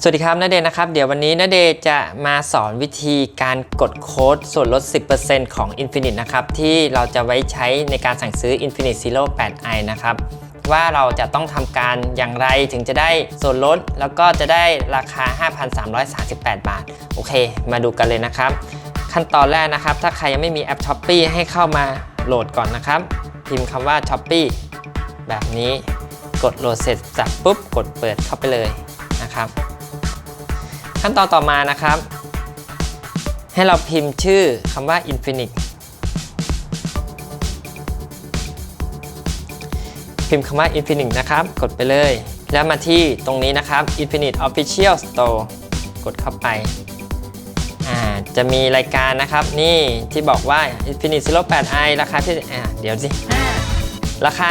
สวัสดีครับนาเดชน์นะครับเดี๋ยววันนี้นาเดชน์จะมาสอนวิธีการกดโค้ดส่วนลด 10%ของ Infinite นะครับ ที่เราจะไว้ใช้ในการสั่งซื้อ Infinite Zero 8i นะครับ ว่าเราจะต้องทำการอย่างไรถึงจะได้ส่วนลด แล้วก็จะได้ราคา 5,338 บาท โอเค มาดูกันเลยนะครับ ขั้นตอนแรกนะครับ ถ้าใครยังไม่มีแอป s h อ p e e ให้เข้ามาโหลดก่อนนะครับ พิมพ์คำว่า s h อ p e e แบบนี้กดโหลดเสร็จสับปุ๊บกดเปิดเข้าไปเลยนะครับ ขั้นตอนต่อมานะครับ ให้เราพิมพ์ชื่อคำว่า Infinite พิมพ์คำว่า Infinite นะครับ กดไปเลย แล้วมาที่ตรงนี้นะครับ Infinite Official Store กดเข้าไปาจะมีรายการนะครับ นี่ที่บอกว่า Infinite 08i ราคาที่อ่เดี๋ยวสิอ่าราคา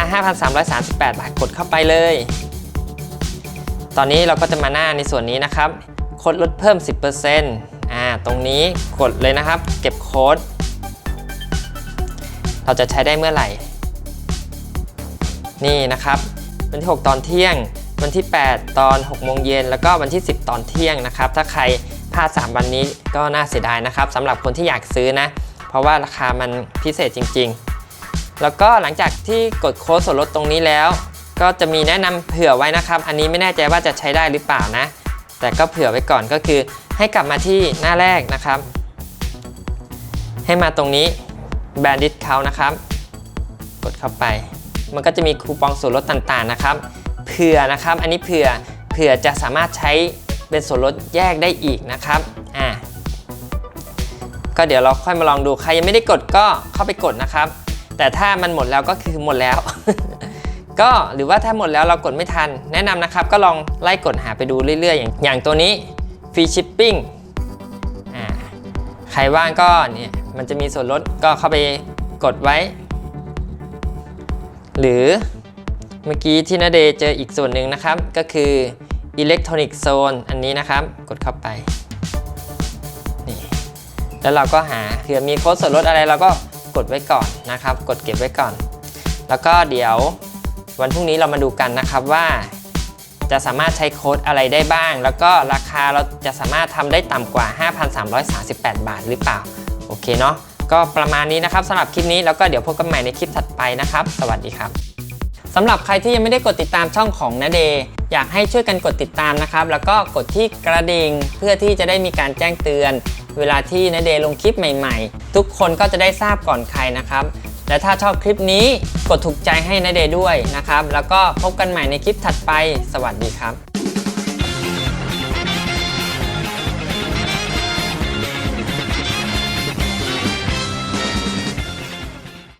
5,338 บาท กดเข้าไปเลย ตอนนี้เราก็จะมาหน้าในส่วนนี้นะครับ ค้ดลดเพิ่ม 10%อ่าตรงนี้กดเลยนะครับ เก็บโค้ด เราจะใช้ได้เมื่อไหร่ นี่นะครับ วันที่ 6 ตอนเที่ยง วันที่ 8 ตอน6โมงเย็นแล้วก็วันที่ 10 ตอนเที่ยงนะครับ ถ้าใครพลาด3วันนี้ก็น่าเสียดายนะครับสำหรับคนที่อยากซื้อนะ เพราะว่าราคามันพิเศษจริง ๆ แล้วก็หลังจากที่กดโค้ดส่วนลดตรงนี้แล้ว ก็จะมีแนะนำเผื่อไว้นะครับ อันนี้ไม่แน่ใจว่าจะใช้ได้หรือเปล่านะ แต่ก็เผื่อไว้ก่อนก็คือ ให้กลับมาที่หน้าแรกนะครับ ให้มาตรงนี้แบรนด์ดิสเขานะครับ กดเข้าไป มันก็จะมีคูปองส่วนลดต่างๆนะครับ เผื่อนะครับ อันนี้เผื่อเผื่อจะสามารถใช้เป็นส่วนลดแยกได้อีกนะครับอ่าก็เดี๋ยวเราค่อยมาลองดูใครยังไม่ได้กดก็เข้าไปกดนะครับ แต่ถ้ามันหมดแล้วก็คือหมดแล้ว ก็หรือว่าถ้าหมดแล้วเรากดไม่ทัน แนะนำนะครับ ก็ลองไล่กดหาไปดูเรื่อยๆ อย่างอย่างตัวนี้ฟรีชิปปิ้งอ่าใครว่างก็เนี่ยมันจะมีส่วนลดก็เข้าไปกดไว้ หรือเมื่อกี้ที่นาเดย์เจออีกส่วนหนึ่งนะครับ ก็คือ Electronic Zone อันนี้นะครับ กดเข้าไปนี่แล้วเราก็หาเผื่อมีโค้ดส่วนลดอะไรเราก็กดไว้ก่อนนะครับ กดเก็บไว้ก่อน แล้วก็เดี๋ยว วันพรุ่งนี้เรามาดูกันนะครับว่า จะสามารถใช้โค้ดอะไรได้บ้าง แล้วก็ราคาเราจะสามารถทำได้ต่ำกว่า 5,338 บาทหรือเปล่า โอเคเนาะก็ประมาณนี้นะครับสำหรับคลิปนี้แล้วก็เดี๋ยวพบกันใหม่ในคลิปถัดไปนะครับ สวัสดีครับสำหรับใครที่ยังไม่ได้กดติดตามช่องของนาเดย์อยากให้ช่วยกันกดติดตามนะครับ แล้วก็กดที่กระดิ่งเพื่อที่จะได้มีการแจ้งเตือน เวลาที่นาเดย์ลงคลิปใหม่ ๆ ทุกคนก็จะได้ทราบก่อนใครนะครับ และถ้าชอบคลิปนี้กดถูกใจให้นาเดด้วยนะครับ แล้วก็พบกันใหม่ในคลิปถัดไป สวัสดีครับ